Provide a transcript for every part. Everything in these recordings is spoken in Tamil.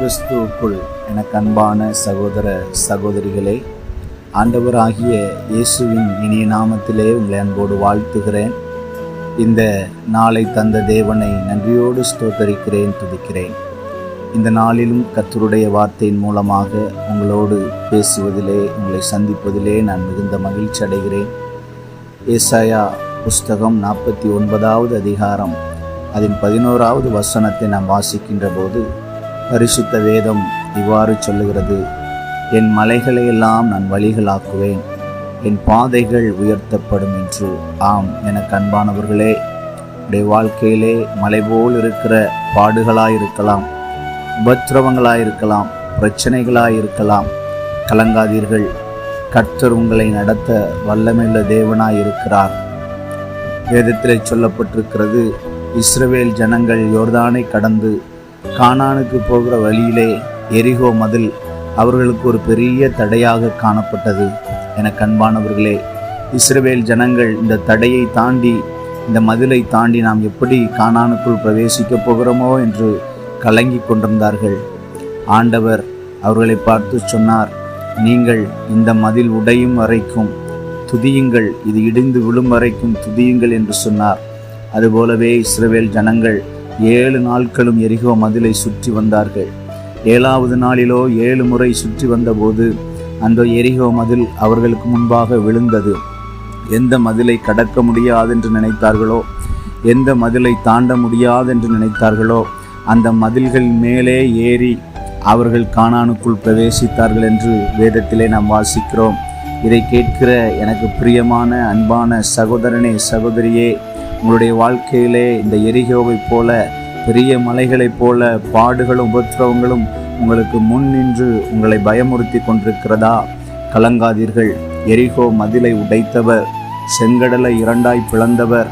கிறிஸ்துவுக்குள் எனக்கு அன்பான சகோதர சகோதரிகளே ஆண்டவராகிய இயேசுவின் இனிய நாமத்திலே உங்களை அன்போடு வாழ்த்துகிறேன். இந்த நாளை தந்த தேவனை நன்றியோடு ஸ்தோத்தரிக்கிறேன் துதிக்கிறேன். இந்த நாளிலும் கத்தருடைய வார்த்தையின் மூலமாக உங்களோடு பேசுவதிலே உங்களை சந்திப்பதிலே நான் மிகுந்த மகிழ்ச்சி அடைகிறேன். ஏசாயா புஸ்தகம் நாற்பத்தி ஒன்பதாவது அதிகாரம் அதன் பதினோராவது வசனத்தை நாம் வாசிக்கின்ற போது பரிசுத்த வேதம் இவ்வாறு சொல்லுகிறது. என் மலைகளை எல்லாம் நான் வழிகளாக்குவேன். என் பாதைகள் உயர்த்தப்படும் என்று. ஆம் எனக்கு அன்பானவர்களே உடைய வாழ்க்கையிலே மலை போல் இருக்கிற பாடுகளாய் இருக்கலாம் உபத்திரவங்களாய் இருக்கலாம் பிரச்சனைகளாய் இருக்கலாம் கலங்காதீர்கள். கர்த்தர் உங்களை நடத்த வல்லமையுள்ள தேவனாய் இருக்கிறார் வேதத்திலே சொல்லப்பட்டிருக்கிறது இஸ்ரவேல் ஜனங்கள் யோர்தானை கடந்து கானானுக்கு போகிற வழியிலே எரிகோ மதில் அவர்களுக்கு ஒரு பெரிய தடையாக காணப்பட்டது. என கண்பானவர்களே இஸ்ரவேல் ஜனங்கள் இந்த தடையை தாண்டி இந்த மதிலை தாண்டி நாம் எப்படி கானானுக்குள் பிரவேசிக்கப் போகிறோமோ என்று கலங்கி கொண்டிருந்தார்கள். ஆண்டவர் அவர்களை பார்த்து சொன்னார் நீங்கள் இந்த மதில் உடையும் வரைக்கும் துதியுங்கள் இது இடிந்து விழும் வரைக்கும் துதியுங்கள் என்று சொன்னார். அதுபோலவே இஸ்ரவேல் ஜனங்கள் ஏழு நாட்களும் எரிகோ மதிலை சுற்றி வந்தார்கள். ஏழாவது நாளிலோ ஏழு முறை சுற்றி வந்தபோது அந்த எரிகோ மதில் அவர்களுக்கு முன்பாக விழுந்தது. எந்த மதிலை கடக்க முடியாதென்று நினைத்தார்களோ எந்த மதிலை தாண்ட முடியாதென்று நினைத்தார்களோ அந்த மதில்கள் மேலே ஏறி அவர்கள் காணானுக்குள் பிரவேசித்தார்கள் என்று வேதத்திலே நாம் வாசிக்கிறோம். இதை கேட்கிற எனக்கு பிரியமான அன்பான சகோதரனே சகோதரியே உங்களுடைய வாழ்க்கையிலே இந்த எரிகோவைப் போல பெரிய மலைகளைப் போல பாடுகளும் உபத்திரவங்களும் உங்களுக்கு முன் நின்று உங்களை பயமுறுத்தி கொண்டிருக்கிறதா? கலங்காதீர்கள். எரிகோ மதிலை உடைத்தவர் செங்கடலை இரண்டாய் பிளந்தவர்.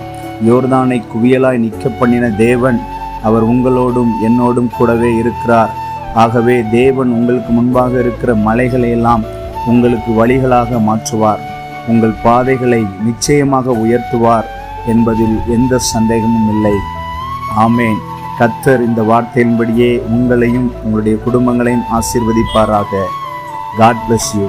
யோர்தானை குவியலாய் நிற்க பண்ணின தேவன் அவர் உங்களோடும் என்னோடும் கூடவே இருக்கிறார். ஆகவே தேவன் உங்களுக்கு முன்பாக இருக்கிற மலைகளையெல்லாம் உங்களுக்கு வழிகளாக மாற்றுவார். உங்கள் பாதைகளை நிச்சயமாக உயர்த்துவார். என்பதில் எந்த சந்தேகமும் இல்லை. ஆமேன். கத்தர் இந்த வார்த்தையின்படியே உங்களையும் உங்களுடைய குடும்பங்களையும் ஆசீர்வதிப்பாராக. God bless you